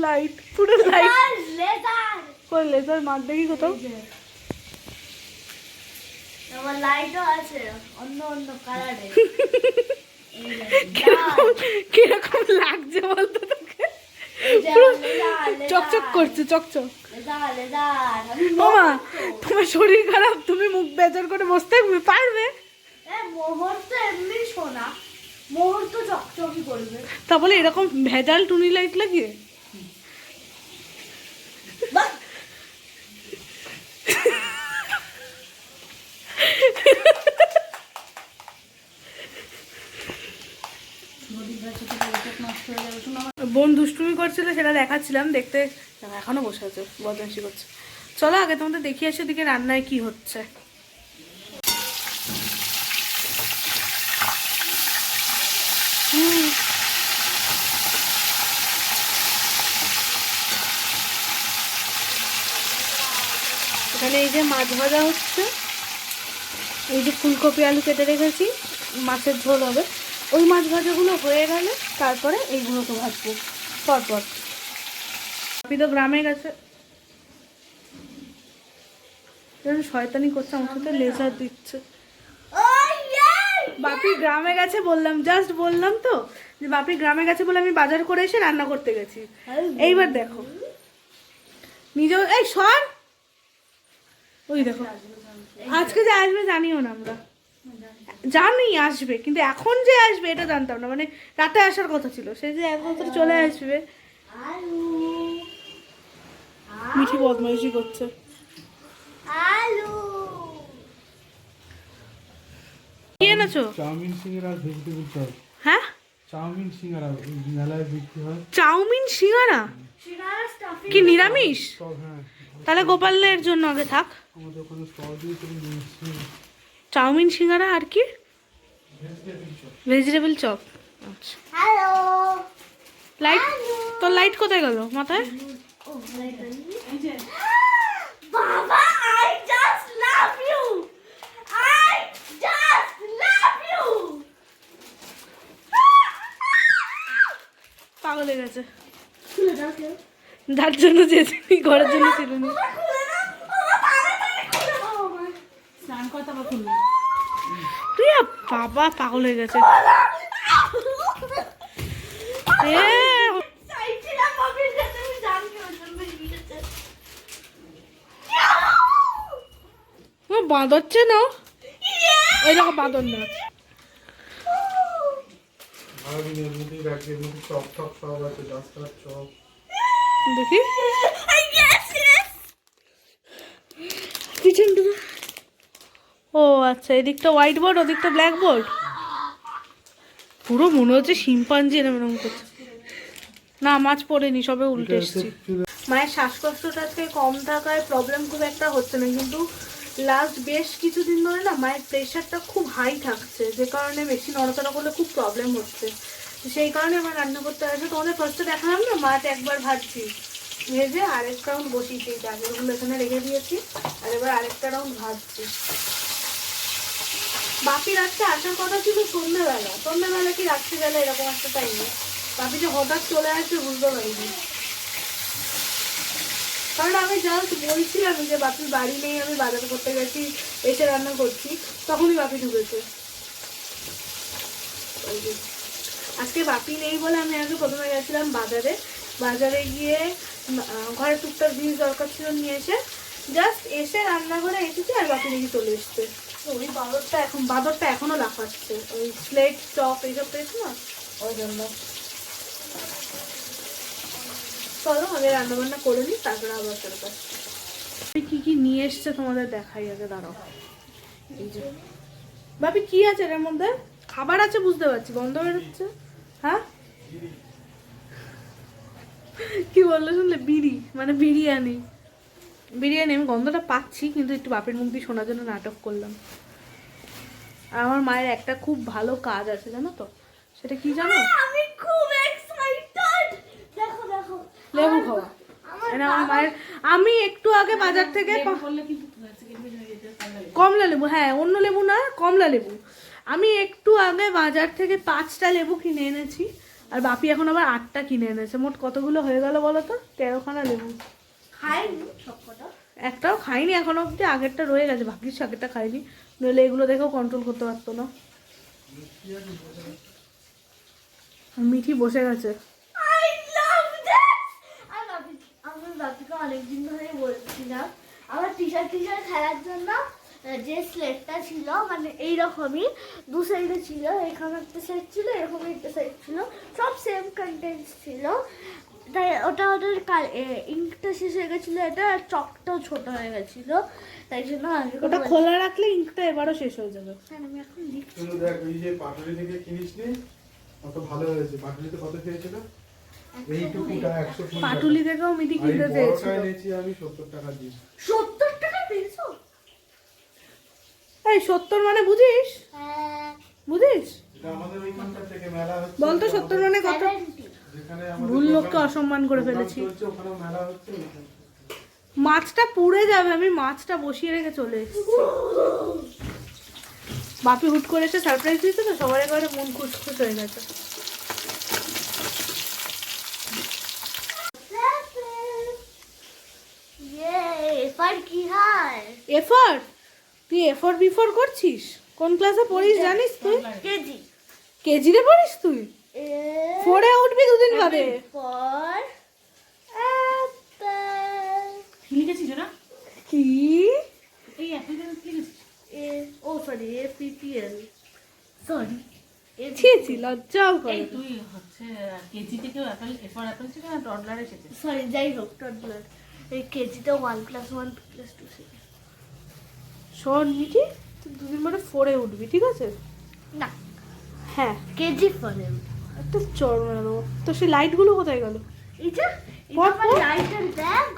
Light পুরো light laser কই laser মার দেখি কোথাও আমার লাইটও আছে অন্য অন্য কালারে কীরকম লাগছে বলতো তোকে চকচক করছে চকচক মামা তোমার শরীর খারাপ তুমি মুখ বেজার করে বসতে পারবে মোহর তো এমনি সোনা মোহর তো চকচকি করবে তা বলে এরকম ভেজাল টুনি লাইট লাগিয়ে! বোন দুষ্টুমি করছিল, সেটা দেখাচ্ছিলাম, দেখতে এখনও বসে আছে, বদমাইশি করছে। চলো আগে তোমাদের দেখিয়ে আসি দিকে রান্নায় কি হচ্ছে হুম। এখানে এই যে মাছ ভাজা হচ্ছে। এই যে ফুলকপি আলু কেটে রেখেছি মাছের ঝোল হবে। ওই মাছ ভাজাগুলো হয়ে গেলে তারপরে এইগুলোকে ভাজবো পরপর। আপনি তো গ্রামে গেছে। শয়তানি করছে আমার সাথে লেজার দিচ্ছে। বাপি গ্রামে গেছে বললাম জাস্ট বললাম তো যে বাপি গ্রামে গেছে বলে আমি বাজার করে এসে রান্না করতে গেছি। এইবার দেখো। নিজেও এই সর! ওই দেখো। আজকে যে আসবে জানিও না আমরা। জানি আসবে কিন্তু এখন যে আসবে এটা জানতাম না। মানে রাতে আসার কথা ছিল। সে যে এক বছর চলে আসবে। আলু মিঠি বদমাইশি করছে। আলু কি এনেছো? চাউমিন সিঙ্গারা ভেজিটেবল চপ হ্যাঁ? চাউমিন সিঙ্গারা মেলায় বিক্রি হয়। চাউমিন সিঙ্গারা? সিঙ্গারা কি নিরামিষ? হ্যাঁ। তাহলে গোপালের জন্য আগে থাক। আমাদের ওখানে স্টল দিয়ে তুমি নিয়ে এসছি চাউমিন সিঙ্গারা আর কি? ভেজিটেবল চপ আচ্ছা। লাইট তোর লাইট কোথায় গেল মাথায়? বাবা I just love you I just love you পাগল হয়ে গেছে। যার জন্য যেতে ঘরের জন্য ছিল না। প্রিয়া বাবা পাগল হয়ে গেছে। বাঁদরছে না এই রাখি এর মধ্যে চপ টপ সব আছে রাস্তার চপ। দেখি। ও আচ্ছা এদিকটা হোয়াইট বোর্ড ওদিকটা ব্ল্যাক বোর্ড পুরো মনে হচ্ছে শিম্পাঞ্জি এরম এরম করছে। না মাছ পড়েনি সবে উল্টে এসছি। মায়ের শ্বাসকষ্টটা আজকে কম থাকায় প্রবলেম খুব একটা হচ্ছে না কিন্তু লাস্ট বেশ কিছুদিন ধরে না মায়ের প্রেশারটা খুব হাই থাকছে যে কারণে বেশি নড়াচড়া করলে খুব প্রবলেম হচ্ছে। সেই কারণে আমার রান্না করতে আসে। তোমাদের ফার্স্টে দেখালাম না, মাছ একবার ভাজছি। ভেজে আরেকটা রাউন্ড বসিয়েছি, এই চাদরগুলো এখানে রেখে দিয়েছি, আর এবার আরেকটা রাউন্ড ভাজছি। বাপি রাত্রে আসার কথা ছিল সন্ধ্যেবেলা। সন্ধ্যেবেলা কি রাত্রিবেলা এরকম একটা টাইমে বাপি যে হঠাৎ চলে আসবে বুঝতে পারিনি। কারণ আমি জাস্ট বলছিলাম যে বাপির বাড়ি নেই, আমি বাজার করতে গেছি, এসে রান্না করছি, তখনই বাপি ঢুকেছে। আজকে বাপি নেই বলে আমি আগে প্রথমে গেছিলাম বাজারে। বাজারে গিয়ে ঘরে টুকটাক জিনিস দরকার ছিল নিয়ে এসে জাস্ট এসে রান্নাঘরে এসেছি আর বাপি দেখি চলে এসছে। ওই বাদরটা এখন বাদরটা এখনও লাফাচ্ছে। ওই স্লেট চপ এইসব পেয়েছে না? ওই জন্য। চলো আগে রান্না বান্না করে নিই তারপরে আবার চলে আমি কি কি নিয়ে এসছে তোমাদের দেখাই আগে দাঁড়াও। এই যে। ভাবি কি আছে এর মধ্যে? খাবার আছে বুঝতে পারছি গন্ধ বেরোচ্ছে। হ্যাঁ? কি বলল শুনলে? বিড়ি মানে বিরিয়ানি। বিরিয়ানি আমি গন্ধটা পাচ্ছি কিন্তু একটু বাপের মুখ দিয়ে শোনার জন্য নাটক করলাম। আর আমার মায়ের একটা খুব ভালো কাজ আছে জানো তো? সেটা কি জানো? আমি খুব এক্সাইটেড দেখো দেখো। লেবু খাওয়া। মানে আমার মায়ের আমি একটু আগে বাজার থেকে কমলা লেবু হ্যাঁ অন্য লেবু না কমলা লেবু। আমি একটু আগে বাজার থেকে পাঁচটা লেবু কিনে এনেছি আর বাপি এখন আবার আটটা কিনে এনেছে। মোট কতগুলো হয়ে গেল বলো তো? তেরোখানা লেবু। খাইনি সবকটা। একটাও খাইনি এখন অবধি আগেরটা রয়ে গেছে ভাগ্যিস আগেরটা খাইনি। নইলে এগুলো দেখেও কন্ট্রোল করতে পারতো না। মিঠি বসে গেছে। আমি বাপিকে অনেকদিন ধরে বলছিলাম আমার টিচার টিচার খেলার জন্য যে স্লেটটা ছিল মানে এইরকমই দু সাইডে ছিল এখানে একটা সাইড ছিল এরকম একটা সাইড ছিল সব সেম কন্টেন্ট ছিল। তাই ওটা ওটার ইঙ্কটা শেষ হয়ে গেছিল এটা চকটাও ছোট হয়ে গেছিল। তাই জন্য ওটা খোলা রাখলে ইঙ্কটা এবারও শেষ হয়ে যাবে। আমি এখন লিখছি। দেখ ওই যে পাটুলি থেকে কিনিস নি কত ভালো হয়েছে। পাটুলিতে কত এইটুকুটা একশো পাটুলি থেকেও এই কিনতে চেয়েছিল আমি সত্তর টাকা সত্তর টাকা পেয়েছ এই সত্তর মানে বুঝিস? বুঝিস? এটা আমাদের ওইখানকার থেকে মেলা হচ্ছে। বলতো সত্তর মানে কত? ভুল লোককে অসম্মান করে ফেলেছি। মাছটা পুড়ে যাবে আমি মাছটা বসিয়ে রেখে চলে এসেছি। বাপি হুট করে এসে সারপ্রাইজ দিয়েছে তো সবার একেবারে মন খুশখুশ হয়ে গেছে। ইয়ে এবার কি হয়? এফর তুই এফর বিফর করছিস? কোন ক্লাসে পড়িস জানিস তুই? কেজি কেজিতে পড়িস তুই? এ ফোরে উঠবি দুদিন বাদে। অ্যাপেল লিখেছিস না কি? এই অ্যাপ্লিকেশন লিখেছিস? A O sorry A PPL sorry A ছি ছি লজ্জাও করে। তুই হচ্ছে কেজি থেকেও অ্যাপেল এরপর অ্যাপেল থেকে না টডলার এসেছে? সরি যাই হোক টডলার এই কেজিতে one plus one plus two শোন মিঠি তুই দুদিন বাদে ফোরে উঠবি ঠিক আছে? না। হ্যাঁ। কেজি ফলে একটা চর মেরে দেবো তো সেই লাইটগুলো কোথায় গেল? এই যে পর, আমার লাইটের ব্যাগ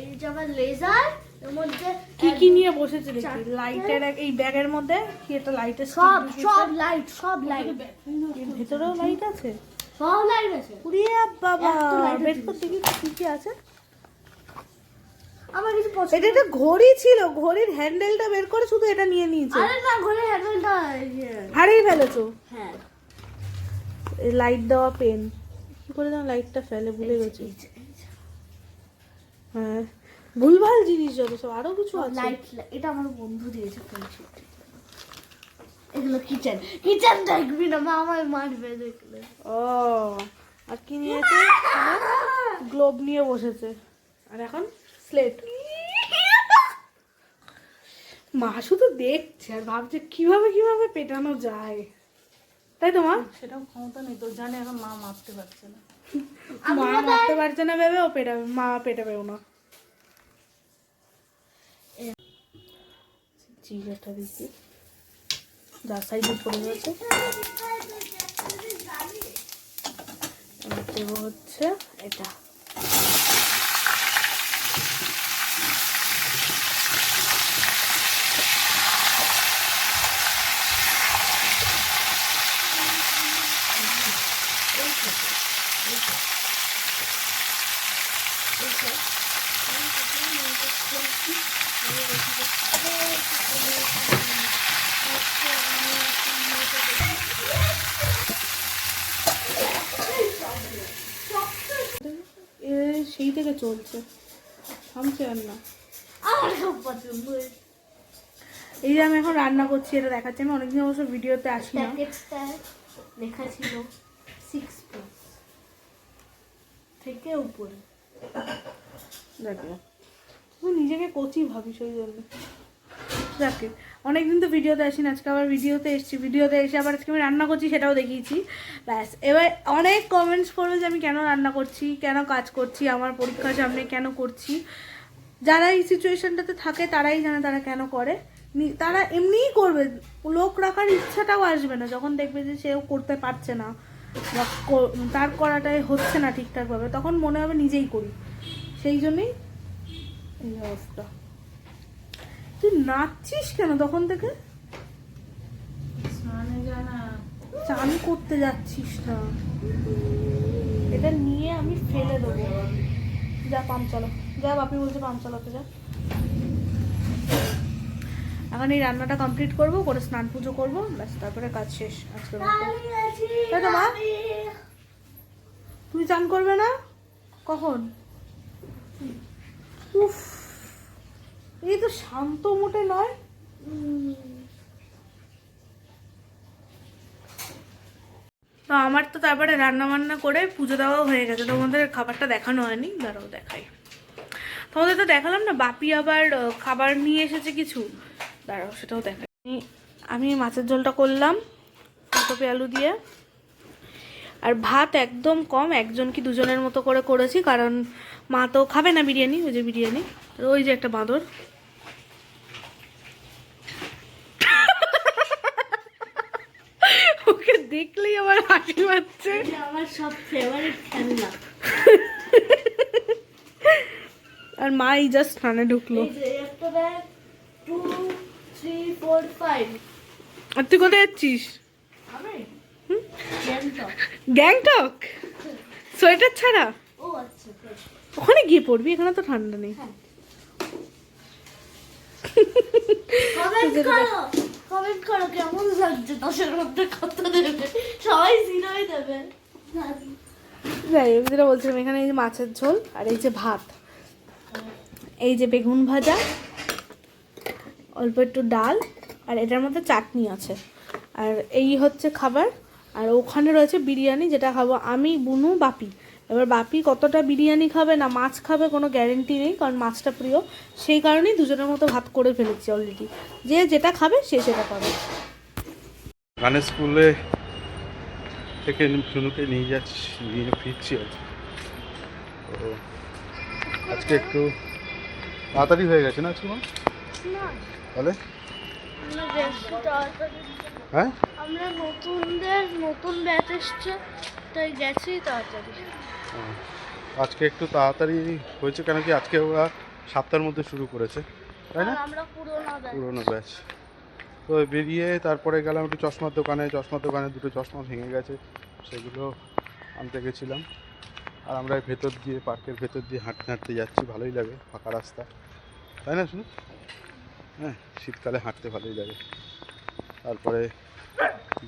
এই যে আমার লেজার এর মধ্যে কি কি নিয়ে বসেছে দেখি? লাইটের এই ব্যাগের মধ্যে কি একটা লাইটের সব সব লাইট সব লাইট ভেতরেও লাইট আছে। সব লাইট আছে। উড়ে বাবা বের আছে। কি কি আছে? আমার কিছু পছন্দ এটা একটা ঘড়ি ছিল ঘড়ির হ্যান্ডেলটা বের করে শুধু এটা নিয়ে নিয়েছে। আরে না ঘরে হ্যান্ডেলটা হারিয়ে ফেলেছো। হ্যাঁ। লাইট দেওয়া পেন কি করে যেন লাইটটা ফেলে ভুলে গেছি। হ্যাঁ ভুলভাল জিনিস যত সব আরও কিছু আছে। লাইট এটা আমার বন্ধু দিয়েছে এগুলো কিচেন কিচেন দেখবি না মা আমায় মারবে দেখলে। ও আর কি নিয়েছে? গ্লোব নিয়ে বসেছে। আর এখন? স্লেট মা শুধু দেখছে আর ভাবছে কীভাবে কীভাবে পেটানো যায়। তাই তো মা? সেটাও ক্ষমতা নেই তোর জানে এখন মা মাপতে পারছে না। মা মারতে পারছে না ভেবে ও পেটাবে মা পেটাবেও না। জিরাটা দিচ্ছি যার সাইডে পড়ে গেছে। দেবো হচ্ছে এটা। সেই থেকে চলছে। থামছে আর না। আমার খুব পছন্দ এই যে আমি এখন রান্না করছি এটা দেখাচ্ছি। আমি অনেকদিন অবশ্য ভিডিওতে আসি না। লেখা ছিল সিক্স থেকে উপরে। দেখো। নিজেকে কচি ভাবিস ওই জন্য। যাকে। অনেকদিন তো ভিডিওতে আসি না, আজকে আবার ভিডিওতে এসেছি। ভিডিওতে এসে আবার আজকে আমি রান্না করছি, সেটাও দেখিয়েছি। ব্যাস, এবার অনেক কমেন্টস পড়বে যে আমি কেন রান্না করছি, কেন কাজ করছি, আমার পরীক্ষার সামনে কেন করছি। যারা এই সিচুয়েশানটাতে থাকে, তারাই জানে তারা কেন করে। তারা এমনিই করবে। লোক রাখার ইচ্ছাটাও আসবে না, যখন দেখবে যে সেও করতে পারছে না, বা তার করাটাই হচ্ছে না ঠিকঠাকভাবে, তখন মনে হবে নিজেই করি। সেই জন্যই এই অবস্থা। তুই নাচছিস কেন তখন থেকে? চান করতে যাচ্ছিস না। এটা নিয়ে আমি ফেলে দেবো। যা পাম চালা। যা বাপি বলছে পাম চালাতে যা। এখন এই রান্নাটা কমপ্লিট করব করে স্নান পুজো করব ব্যাস তারপরে কাজ শেষ আছি তাই তো মা? আমি। চান করবে না? কখন? উফ। এই তো শান্ত মোটে নয়। তো আমার তো তারপরে রান্না বান্না করে পুজো দেওয়াও হয়ে গেছে। তোমাদের খাবারটা দেখানো হয়নি, দাঁড়াও দেখাই। তোমাদের তো দেখালাম না, বাপি আবার খাবার নিয়ে এসেছে কিছু। দাঁড়াও, সেটাও দেখাই। আমি- মাছের ঝোলটা করলাম, ফুলকপি, আলু দিয়ে। আর ভাত একদম কম একজন কি দুজনের মতো করে করেছি, কারণ মা তো খাবে না বিরিয়ানি ওই যে বিরিয়ানি। আর ওই যে একটা বাঁদর। ওকে দেখলেই আমার হাসি পাচ্ছে। আমার সব ফেভারিট খেলনা। আর মা এই জাস্ট স্নানে ঢুকলো। আর তুই কোথায় যাচ্ছিস? গ্যাংটক সোয়েটার ছাড়া। ওখানে গিয়ে পড়বি এখানে তো ঠান্ডা নেই। কমেন্ট করো কেমন লাগছে দশের মধ্যে কত দেবে। সবাই জিরোই দেবে। যাই হোক যেটা বলছিলাম এখানে এই যে মাছের ঝোল আর এই যে ভাত। এই যে বেগুন ভাজা অল্প একটু ডাল আর এটার মধ্যে চাটনি আছে। আর এই হচ্ছে খাবার আর ওখানে রয়েছে বিরিয়ানি যেটা খাব আমি বুনু বাপি। এবার বাপি কতটা বিরিয়ানি খাবে না মাছ খাবে কোনো গ্যারেন্টি নেই কারণ মাছটা প্রিয়। সেই কারণেই দুজনের মতো ভাত করে ফেলেছি অলরেডি যে যেটা খাবে সে সেটা পাবে। গানের স্কুলে থেকে শুনুকে নিয়ে যাচ্ছি নিয়ে ফিরছি আর। তো আজকে একটু তাড়াতাড়ি হয়ে গেছে না আজকে? তাহলে? আমরা হ্যাঁ? আমরা নতুনদের নতুন ব্যাচ এসছে তাই গেছি তাড়াতাড়ি। আজকে একটু তাড়াতাড়ি হয়েছে কেন কি আজকে ওরা সাতটার মধ্যে শুরু করেছে তাই না? পুরোনো ব্যাচ তো বেরিয়ে তারপরে গেলাম একটু চশমার দোকানে চশমার দোকানে দুটো চশমা ভেঙে গেছে সেগুলো আনতে গেছিলাম। আর আমরা ভেতর দিয়ে পার্কের ভেতর দিয়ে হাঁটতে হাঁটতে যাচ্ছি ভালোই লাগে ফাঁকা রাস্তা। তাই না শুনুন হ্যাঁ শীতকালে হাঁটতে ভালোই লাগে। তারপরে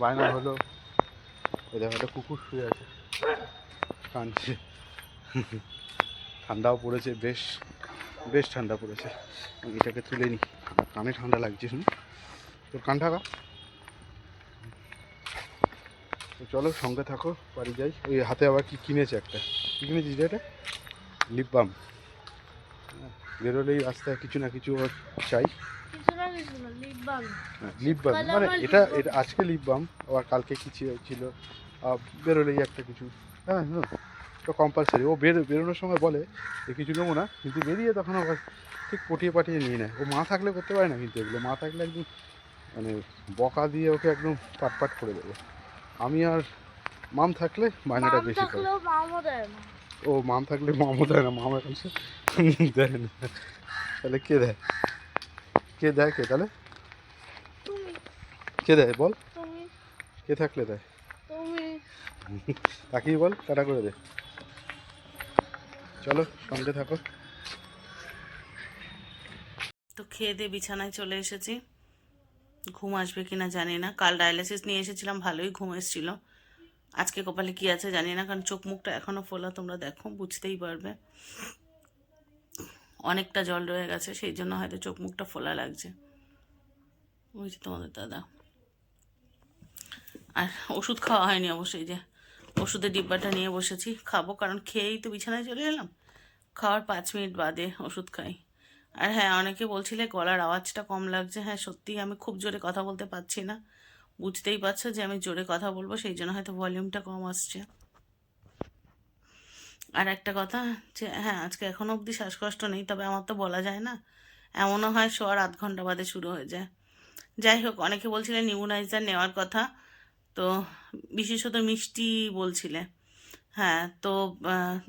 বায়না হলো দেখো একটা কুকুর শুয়ে আছে। কাঁদছে ঠান্ডাও পড়েছে বেশ বেশ ঠান্ডা পড়েছে। আমি এটাকে তুলে নিই। কানে ঠান্ডা লাগছে শুনি তোর কান ঢাকা তো চলো সঙ্গে থাকো বাড়ি যাই। ওই হাতে আবার কি কিনেছে একটা? কি কিনেছিস এটা? লিপ বাম বেরোলেই রাস্তায় কিছু না কিছু ওর চাই। না লিপ বাম মানে এটা এটা আজকে লিপ বাম আবার কালকে কি ছিল- বেরোলেই একটা কিছু। হ্যাঁ তো কম্পালসারি ও বের বেরোনোর সময় বলে যে কিছু নেব না। কিন্তু বেরিয়ে তখন আবার ঠিক পটিয়ে পাঠিয়ে নিয়ে নেয়। ও মা থাকলে করতে পারে না কিন্তু এগুলো। মা থাকলে একদম মানে বকা দিয়ে ওকে একদম পাটপাট করে দেবে। আমি আর মাম থাকলে বায়নাটা বেশি করে। দেয় ও মাম থাকলে মামও দেয় না। মাম এখন সে দেয় না। তাহলে কে দেয়? কে দেয় কে? তাহলে কে দেয়? বল। কে থাকলে দেয়? তাকেই বল টাটা করে দে। চলো, সঙ্গে থাকো। তো খেয়ে দিয়ে বিছানায় চলে এসেছি। ঘুম আসবে কিনা জানি না। কাল ডায়ালিসিস নিয়ে এসেছিলাম, ভালোই ঘুম এসেছিল। আজকে কপালে কি আছে জানি না, কারণ চোখ মুখটা এখনও ফোলা, তোমরা দেখো, বুঝতেই পারবে। অনেকটা জল রয়ে গেছে, সেই জন্য হয়তো চোখ মুখটা ফোলা লাগছে। বুঝছি তোমাদের দাদা। আর ওষুধ খাওয়া হয়নি অবশ্যই যে। ওষুধের ডিব্বাটা নিয়ে বসেছি। খাব, কারণ খেয়েই তো বিছানায় চলে এলাম। খাওয়ার পাঁচ মিনিট বাদে ওষুধ খাই। আর হ্যাঁ অনেকে বলছিলে গলার আওয়াজটা কম লাগছে। হ্যাঁ সত্যিই আমি খুব জোরে কথা বলতে পারছি না। বুঝতেই পারছ যে আমি জোরে কথা বলব, সেই জন্য হয়তো ভলিউমটা কম আসছে। আর একটা কথা যে হ্যাঁ আজকে এখনও অবধি শ্বাসকষ্ট নেই, তবে আমার তো বলা যায় না। এমনও হয় শোয়ার আধ ঘণ্টা বাদে শুরু হয়ে যায়। যাই হোক, অনেকে বলছিলেন নিউনাইজার নেওয়ার কথা। তো বিশেষত মিষ্টি বলছিলে। হ্যাঁ তো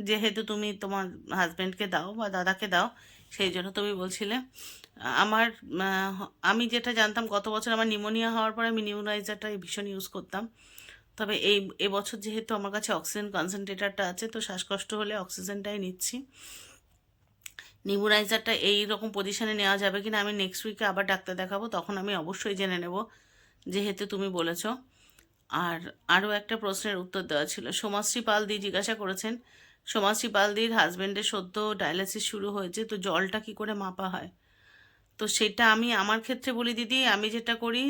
যেহেতু তুমি তোমার হাজব্যান্ডকে দাও বা দাদাকে দাও, সেই জন্য তুমি বলছিলে, আমার আমি যেটা জানতাম গত বছর আমার নিউমোনিয়া হওয়ার পরে আমি নিউনাইজারটা ভীষণ ইউজ করতাম। তবে এই এবছর যেহেতু আমার কাছে অক্সিজেন কনসেন্ট্রেটারটা আছে, তো শ্বাসকষ্ট হলে অক্সিজেনটাই নিচ্ছি। নিউমোনাইজারটা এই রকম পজিশনে নেওয়া যাবে কিনা আমি নেক্সট উইকে আবার ডাক্তার দেখাবো, তখন আমি অবশ্যই জেনে নেব, যেহেতু তুমি বলেছ। আর আরও একটা প্রশ্নের উত্তর দেওয়া ছিল। সোমাশ্রী পাল দি জিজ্ঞাসা করেছেন, সোমাশ্রী পাল দির হাজবেন্ডের সদ্য ডায়ালিসিস শুরু হয়েছে, তো জলটা কি করে মাপা হয়? তো সেটা আমি আমার ক্ষেত্রে বলি, দিদি, আমি যেটা করি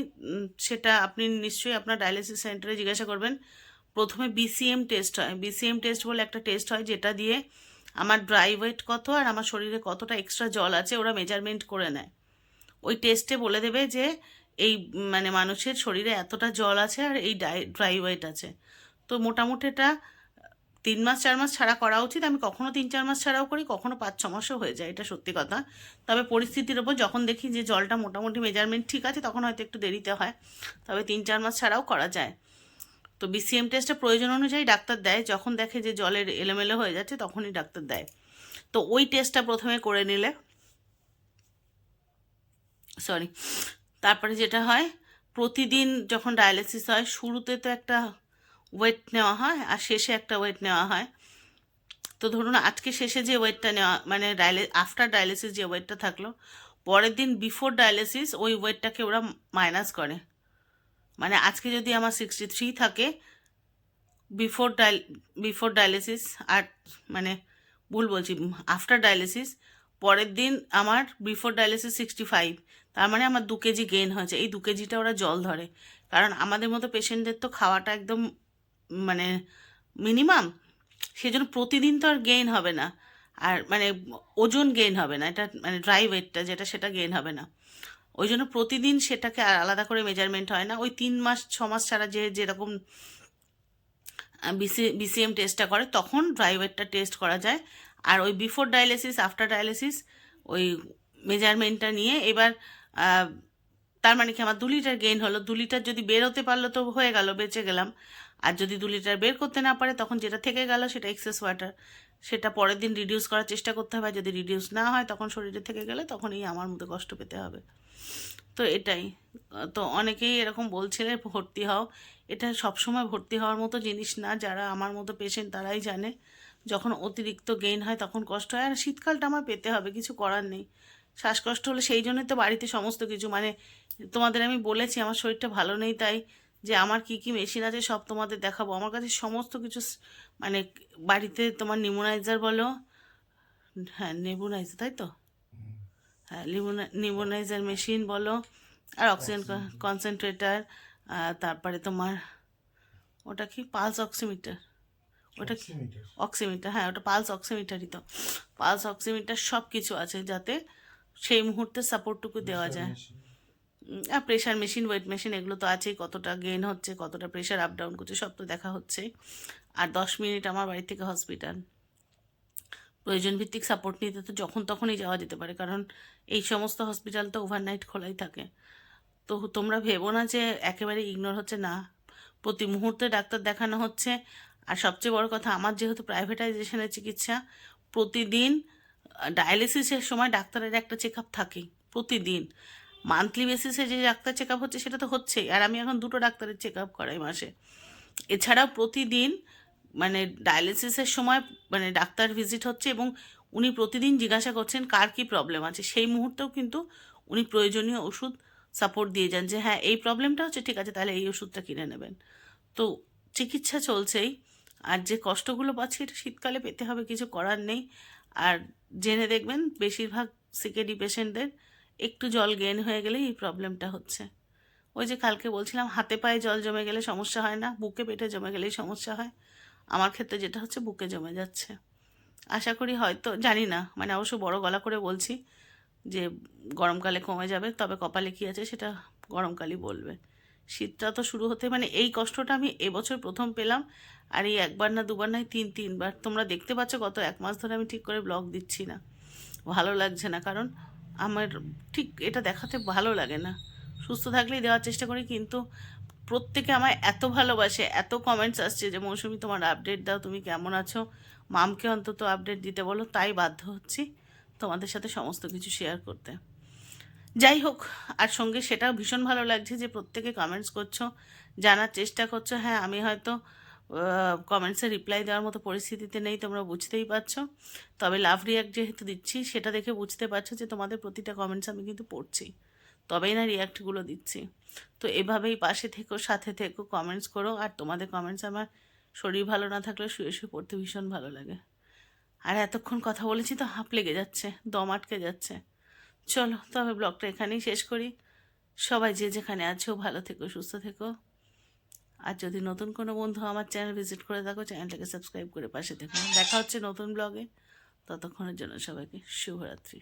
সেটা আপনি নিশ্চয়ই আপনার ডায়ালিসিস সেন্টারে জিজ্ঞাসা করবেন। প্রথমে বিসিএম টেস্ট হয়। বিসিএম টেস্ট বলে একটা টেস্ট হয়, যেটা দিয়ে আমার ড্রাই ওয়েট কত আর আমার শরীরে কতটা এক্সট্রা জল আছে, ওরা মেজারমেন্ট করে নেয়। ওই টেস্টে বলে দেবে যে এই মানে মানুষের শরীরে এতটা জল আছে আর এই ড্রাই ওয়েট আছে। তো মোটামুটি এটা, তিন মাস, চার মাস ছাড়া করা উচিত। আমি কখনো তিন, চার মাস ছাড়াও করি, কখনো পাঁচ, ছ মাসও হয়ে যায়, এটা সত্যি কথা। তবে পরিস্থিতির ওপর যখন দেখি যে জলটা মোটামুটি মেজারমেন্ট ঠিক আছে, তখন হয়তো একটু দেরিতে হয়। তবে তিন, চার মাস ছাড়াও করা যায়। তো বিসিএম টেস্টটা প্রয়োজন অনুযায়ী ডাক্তার দেয়। যখন দেখে যে জলের এলোমেলো হয়ে যাচ্ছে, তখনই ডাক্তার দেয়। তো ওই টেস্টটা প্রথমে করে নিলে সরি তারপরে যেটা হয়, প্রতিদিন যখন ডায়ালিসিস হয়, শুরুতে তো একটা ওয়েট নেওয়া হয় আর শেষে একটা ওয়েট নেওয়া হয়। তো ধরুন আজকে শেষে যে ওয়েটটা নেওয়া মানে ডায়ালি আফটার ডায়ালিসিস যে ওয়েটটা থাকল, পরের দিন বিফোর ডায়ালিসিস ওই ওয়েটটাকে ওরা মাইনাস করে। মানে আজকে যদি আমার সিক্সটি থ্রি থাকে বিফোর ডায়াল বিফোর ডায়ালিসিস আর মানে ভুল বলছি আফটার ডায়ালিসিস পরের দিন আমার বিফোর ডায়ালিসিস সিক্সটি ফাইভ তার মানে আমার দু কেজি গেইন হয়েছে। এই দু কেজিটা ওরা জল ধরে। কারণ আমাদের মতো পেশেন্টদের তো খাওয়াটা একদম মানে মিনিমাম সেজন্য প্রতিদিন তো আর গেইন হবে না। আর মানে ওজন গেইন হবে না। এটা মানে ড্রাই ওয়েটটা যেটা, সেটা গেইন হবে না। ওই জন্য প্রতিদিন সেটাকে আর আলাদা করে মেজারমেন্ট হয় না। ওই তিন মাস, ছ মাস ছাড়া যে, যেরকম বিসি বিসিএম টেস্টটা করে, তখন ড্রাই ওয়েটটা টেস্ট করা যায়। আর ওই বিফোর ডায়ালিসিস আফটার ডায়ালিসিস ওই মেজারমেন্টটা নিয়ে এবার তার মানে কি আমার দু লিটার গেইন হলো। দু লিটার যদি বের হতে পারল তো হয়ে গেল, বেঁচে গেলাম। আর যদি দু লিটার বের করতে না পারে, তখন যেটা থেকে গেল সেটা এক্সেস ওয়াটার সেটা পরের দিন রিডিউস করার চেষ্টা করতে হবে যদি রিডিউস না হয়, তখন শরীরে থেকে গেলে তখনই আমার মতো কষ্ট পেতে হবে। তো এটাই। তো অনেকেই এরকম বলছিলে ভর্তি হও। এটা সবসময় ভর্তি হওয়ার মতো জিনিস না। যারা আমার মতো পেশেন্ট তারাই জানে। যখন অতিরিক্ত গেইন হয়, তখন কষ্ট হয়। আর শীতকালটা আমার পেতে হবে, কিছু করার নেই। শ্বাসকষ্ট হলে সেই জন্যই তো বাড়িতে সমস্ত কিছু। মানে তোমাদের আমি বলেছি আমার শরীরটা ভালো নেই তাই যে আমার কি কি মেশিন আছে সব তোমাদের দেখাবো। আমার কাছে সমস্ত কিছু মানে বাড়িতে তোমার নিমোনাইজার বলো হ্যাঁ নেবুনাইজার তাই তো? হ্যাঁ নিমোনাইজার মেশিন বলো আর অক্সিজেন কনসেন্ট্রেটার তারপরে তোমার ওটা কি? পালস অক্সিমিটার ওটা কি? অক্সিমিটার হ্যাঁ ওটা পালস অক্সিমিটারই তো। পালস অক্সিমিটার সব কিছু আছে যাতে সেই মুহূর্তে সাপোর্টটুকু দেওয়া যায়। আর প্রেশার মেশিন ওয়েট মেশিন এগুলো তো আছেই কতটা গেন হচ্ছে কতটা প্রেশার আপ ডাউন করছে সব তো দেখা হচ্ছে। আর দশ মিনিট আমার বাড়ি থেকে হসপিটাল প্রয়োজন ভিত্তিক সাপোর্ট নিতে তো যখন তখনই যাওয়া যেতে পারে কারণ এই সমস্ত হসপিটাল তো ওভারনাইট খোলাই থাকে। তো তোমরা ভেবো না যে একেবারে ইগনোর হচ্ছে না। প্রতি মুহূর্তে ডাক্তার দেখানো হচ্ছে। আর সবচেয়ে বড় কথা আমার যেহেতু প্রাইভেটাইজেশনের চিকিৎসা প্রতিদিন ডায়ালিসিসের সময় ডাক্তারের একটা চেক আপ থাকেই, প্রতিদিন। মান্থলি বেসিসে যে ডাক্তার চেক আপ হচ্ছে সেটা তো হচ্ছেই, আর আমি এখন দুটো ডাক্তারের চেক আপ করাই মাসে। এছাড়াও প্রতিদিন মানে ডায়ালিসিসের সময় মানে ডাক্তার ভিজিট হচ্ছে এবং উনি প্রতিদিন জিজ্ঞাসা করছেন কার কী প্রবলেম আছে। সেই মুহূর্তেও কিন্তু উনি প্রয়োজনীয় ওষুধ সাপোর্ট দিয়ে যান যে হ্যাঁ এই প্রবলেমটা হচ্ছে, ঠিক আছে, তাহলে এই ওষুধটা কিনে নেবেন। তো চিকিৎসা চলছেই, আর যে কষ্টগুলো পাচ্ছি এটা শীতকালে পেতে হবে, কিছু করার নেই। আর জেনে দেখবেন, বেশিরভাগ সিকেডি পেশেন্টদের একটু জল গেন হয়ে গেলেই এই প্রবলেমটা হচ্ছে। ওই যে কালকে বলছিলাম, হাতে পায়ে জল জমে গেলে সমস্যা হয় না, বুকে পেটে জমে গেলেই সমস্যা হয়। আমার ক্ষেত্রে যেটা হচ্ছে, বুকে জমে যাচ্ছে। আশা করি হয়তো, জানি না মানে অবশ্য বড় গলা করে বলছি যে গরমকালে কমে যাবে, তবে কপালে কী আছে সেটা গরমকালই বলবে। শীতটা তো শুরু হতে মানে এই কষ্টটা আমি এবছর প্রথম পেলাম। আর এই একবার না দুবার নয় তিন, তিনবার। তোমরা দেখতে পাচ্ছ, গত এক মাস ধরে আমি ঠিক করে ব্লগ দিচ্ছি না। ভালো লাগছে না, কারণ আমার ঠিক এটা দেখাতে ভালো লাগে না। সুস্থ থাকলেই দেওয়ার চেষ্টা করি, কিন্তু প্রত্যেকে আমায় এত ভালোবাসে, এত কমেন্টস আসছে যে, মৌসুমি, তোমার আপডেট দাও, তুমি কেমন আছো? মামকে অন্তত আপডেট দিতে বলো। তাই বাধ্য হচ্ছি তোমাদের সাথে সমস্ত কিছু শেয়ার করতে। যাই হোক, আর সঙ্গে সেটাও ভীষণ ভালো লাগছে যে প্রত্যেকে কমেন্টস করছ, জানার চেষ্টা করছ। হ্যাঁ আমি হয়তো কমেন্টসে রিপ্লাই দেওয়ার মতো পরিস্থিতিতে নেই, তোমরা বুঝতেই পারছ। তবে লাভ রিয়াক্ট যেহেতু দিচ্ছি, সেটা দেখে বুঝতে পারছ যে তোমাদের প্রতিটা কমেন্টস আমি কিন্তু পড়ছি। তবেই না রিয়াক্টগুলো দিচ্ছি। তো এভাবেই পাশে থেকো, সাথে থেকো কমেন্টস করো, আর তোমাদের কমেন্টস আমার শরীর ভালো না থাকলে শুয়ে শুয়ে পড়তে ভীষণ ভালো লাগে। আর এতক্ষণ কথা বলেছি তো হাঁপ লেগে যাচ্ছে, দম আটকে যাচ্ছে। চলো তবে ব্লগটা এখানেই শেষ করি। সবাই যে যেখানে আছো, ভালো থেকো, সুস্থ থেকো। আর যদি নতুন কোনো বন্ধু আমার চ্যানেল ভিজিট করে থাকো চ্যানেলটাকে সাবস্ক্রাইব করে পাশে দেখো দেখা হচ্ছে নতুন ব্লগে ততক্ষণের জন্য সবাইকে শুভরাত্রি।